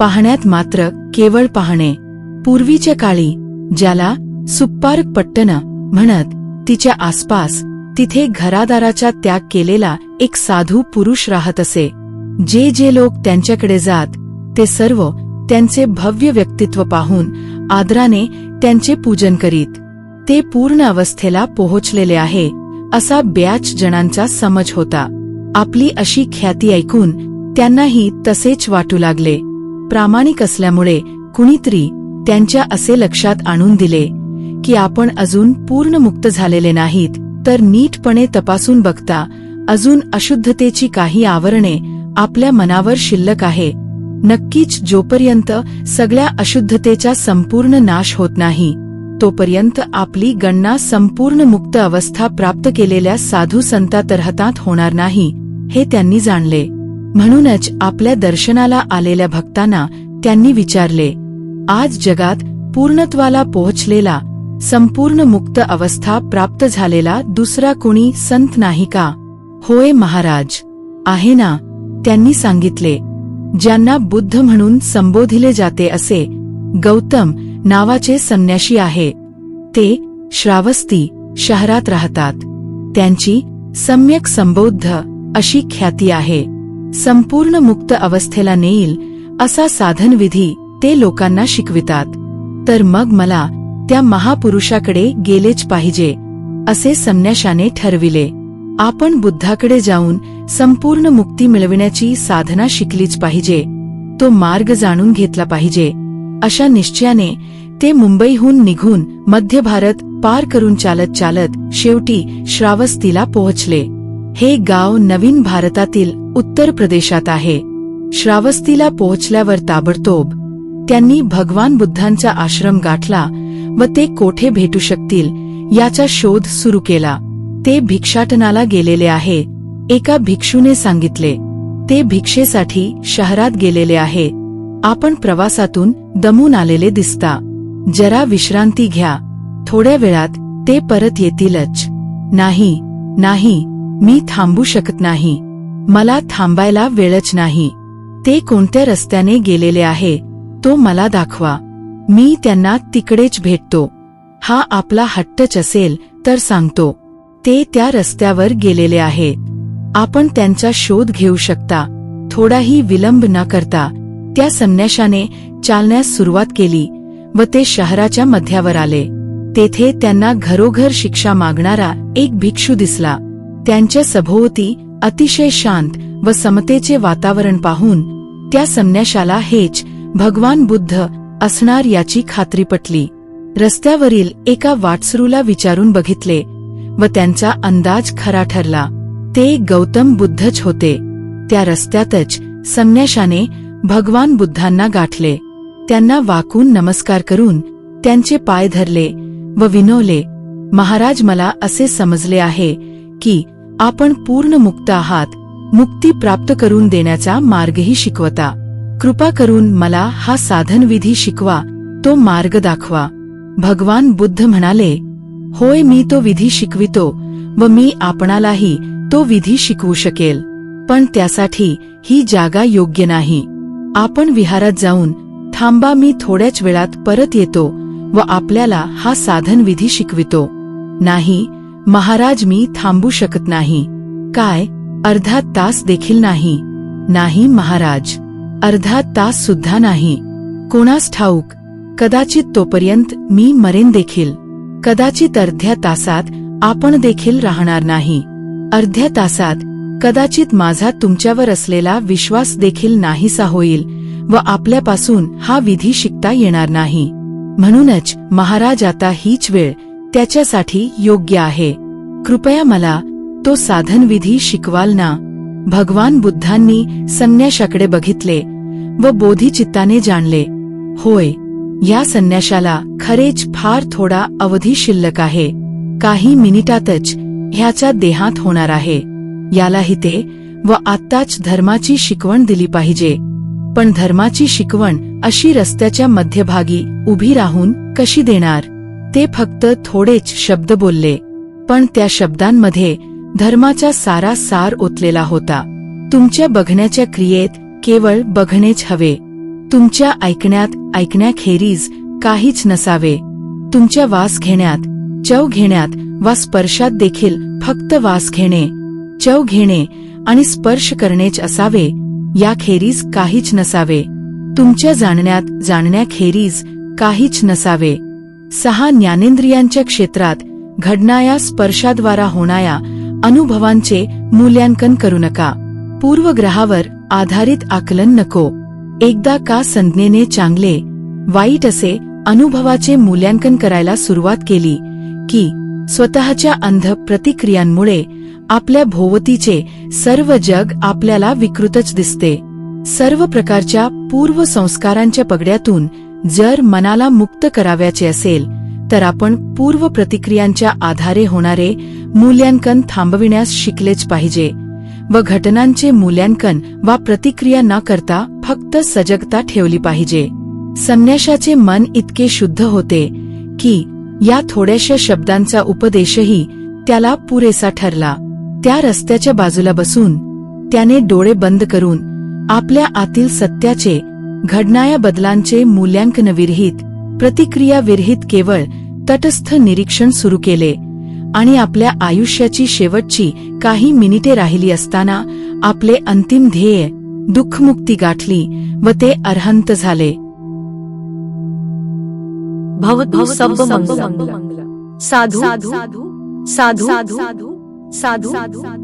पाहण्यात मात्र केवळ पाहणे. पूर्वीच्या काळी ज्याला सुप्पारक पट्टण म्हणत तिच्या आसपास तिथे घरादाराचा त्याग केलेला एक साधू पुरुष राहत असे. जे जे लोक त्यांच्याकडे जात ते सर्व त्यांचे भव्य व्यक्तित्व पाहून आदराने त्यांचे पूजन करीत ते पूर्ण अवस्थेला पोहोचलेले आहे असा ब्याच जणांचा समज होता. आपली अशी ख्याती ऐकून त्यांनाही तसेच वाटू लागले. प्रामाणिक असल्यामुळे कुणीतरी त्यांच्या असे लक्षात आणून दिले की आपण अजून पूर्ण मुक्त झालेले नाहीत तर नीटपणे तपासून बघता अजून अशुद्धतेची काही आवरणे आपल्या मनावर शिल्लक आहे. नक्कीच जोपर्यंत सगळ्या अशुद्धतेचा संपूर्ण नाश होत नाही तोपर्यंत आपली गणना संपूर्ण मुक्त अवस्था प्राप्त केलेल्या साधू संता तरहतात होणार नाही हे त्यांनी जाणले. म्हणूनच आपल्या दर्शनाला आलेल्या भक्तांना त्यांनी विचारले आज जगात पूर्णत्वाला पोहोचलेला संपूर्ण मुक्त अवस्था प्राप्त झालेला दुसरा कुणी संत नाही का? होय महाराज. आहे ना त्यांनी सांगितले. ज्यांना बुद्ध म्हणून संबोधिले जाते असे गौतम नावाचे संन्याशी आहे. ते श्रावस्ती शहरात राहतात. त्यांची सम्यक संबौद्ध अशी ख्याती आहे. संपूर्ण मुक्त अवस्थेला नेईल असा साधनविधी ते लोकांना शिकवितात. तर मग मला त्या महापुरुषाकडे गेलेच पाहिजे असे संन्याशाने ठरविले. आपण बुद्धाकडे जाऊन संपूर्ण मुक्ती मिळविण्याची साधना शिकलीच पाहिजे तो मार्ग जाणून घेतला पाहिजे. अशा निश्चयाने ते मुंबईहून निघून मध्य भारत पार करून चालत चालत शेवटी श्रावस्तीला पोहोचले. हे गाव नवीन भारतातील उत्तर प्रदेशात आहे. श्रावस्तीला पोहोचल्यावर ताबडतोब त्यांनी भगवान बुद्धांचा आश्रम गाठला व ते कोठे भेटू शकतील याचा शोध सुरू केला. ते भिक्षाटनाला गेलेले आहे. एका भिक्षूने सांगितले ते भिक्षेसाठी शहरात गेलेले आहे. आपण प्रवासातून दमून आलेले दिसता. जरा विश्रांती घ्या. थोड्या वेळात ते परत येतीलच. नाही नाही. मी थांबू शकत नाही. मला थांबायला वेळच नाही. ते कोणत्या रस्त्याने गेलेले आहे तो मला दाखवा. मी त्यांना तिकडेच भेटतो. हा आपला हट्टच असेल तर सांगतो. ते त्या रस्त्यावर गेलेले आहे. आपण त्यांचा शोध घेऊ शकता. थोडाही विलंब न करता त्या संन्याशाने चालण्यास सुरुवात केली व ते शहराच्या मध्यावर आले. तेथे त्यांना घरोघर शिक्षा मागणारा एक भिक्षू दिसला. त्यांच्या सभोवती अतिशय शांत व समतेचे वातावरण पाहून त्या संन्याशाला हेच भगवान बुद्ध असणार याची खात्री पटली. रस्त्यावरील एका वाटसरूला विचारून बघितले व त्यांचा अंदाज खरा ठरला. ते गौतम बुद्धच होते. त्या रस्त्यातच संन्याशाने भगवान बुद्धांना गाठले. त्यांना वाकून नमस्कार करून त्यांचे पाय धरले व विनवले महाराज मला असे समजले आहे की आपण पूर्ण मुक्त आहात. मुक्ती प्राप्त करून देण्याचा मार्गही शिकवता. कृपा करून मला हा साधनविधी शिकवा. तो मार्ग दाखवा. भगवान बुद्ध म्हणाले होय मी तो विधी शिकवितो व मी आपणालाही तो विधी शिकवू शकेल. पण त्यासाठी ही जागा योग्य नाही. आपण विहारात जाऊन थांबा मी थोड्याच वेळात परत येतो व आपल्याला हा साधनविधी शिकवितो. नाही महाराज मी थांबू शकत नाही. काय? अर्धा तास देखील नाही. नाही महाराज. अर्धा तास सुद्धा नाही. कोणास ठाऊक? कदाचित तोपर्यंत मी मरेन देखील. कदाचित अर्ध्या तासात आपण देखील राहणार नाही. अर्ध्या तासात कदाचित माझा तुमच्यावर असलेला विश्वास देखील नाहीसा होईल व आपल्यापासून हा विधी शिकता येणार नाही. म्हणूनच महाराज आता हीच वेळ त्याच्यासाठी योग्य आहे. कृपया मला तो साधनविधी शिकवाल ना. भगवान बुद्धांनी संन्याशाकडे बघितले व बोधिचित्ताने जाणले. होय या संन्याशाला खरेच फार थोडा अवधी शिल्लक आहे. काही मिनिटातच ह्याच्या देहात होणार आहे. यालाही ते व आत्ताच धर्माची शिकवण दिली पाहिजे. पण धर्माची शिकवण अशी रस्त्याच्या मध्यभागी उभी राहून कशी देणार? ते फक्त थोडेच शब्द बोलले. पण त्या शब्दांमध्ये धर्माचा सारा सार ओतलेला होता. तुमच्या बघण्याच्या क्रियेत केवळ बघणेच हवे. तुमच्या ऐकण्यात ऐकण्याखेरीज काहीच नसावे. तुमच्या वास घेण्यात चव घेण्यात वा स्पर्शात देखील फक्त वास घेणे चव घेणे आणि स्पर्श करणेच असावे याखेरीज काहीच नसावे. तुमच्या जाणण्यात जाणण्याखेरीज काहीच नसावे. सहा ज्ञानेंद्रियांच्या क्षेत्रात घडणाया स्पर्शाद्वारा होणाया अनुभवांचे मूल्यांकन करू नका. पूर्वग्रहावर आधारित आकलन नको. एकदा का संज्ञेने चांगले वाईट असे अनुभवाचे मूल्यांकन करायला सुरुवात केली की स्वतःच्या अंध प्रतिक्रियांमुळे आपल्या भोवतीचे सर्व जग आपल्याला विकृतच दिसते. सर्व प्रकारच्या पूर्व संस्कारांच्या पगड्यातून जर मनाला मुक्त करावयाचे असेल तर आपण पूर्व प्रतिक्रियांच्या आधारे होणारे मूल्यांकन थांबविण्यास शिकलेच पाहिजे व घटनांचे मूल्यांकन वा प्रतिक्रिया न करता फक्त सजगता ठेवली पाहिजे. संन्याशाचे मन इतके शुद्ध होते की या थोड्याशा शब्दांचा उपदेशही त्याला पुरेसा ठरला. त्या रस्त्याच्या बाजूला बसून त्याने डोळे बंद करून आपल्या आतील सत्याचे घडणाऱ्या बदलांचे मूल्यांकन विरहित प्रतिक्रिया विरहित केवळ तटस्थ निरीक्षण सुरू केले आणि आपल्या आयुष्याची शेवटची काही मिनिटे राहिली असताना आपले अंतिम ध्येय दुःखमुक्ती गाठली व ते अर्हंत झाले साधु साधु साधु साधु साधु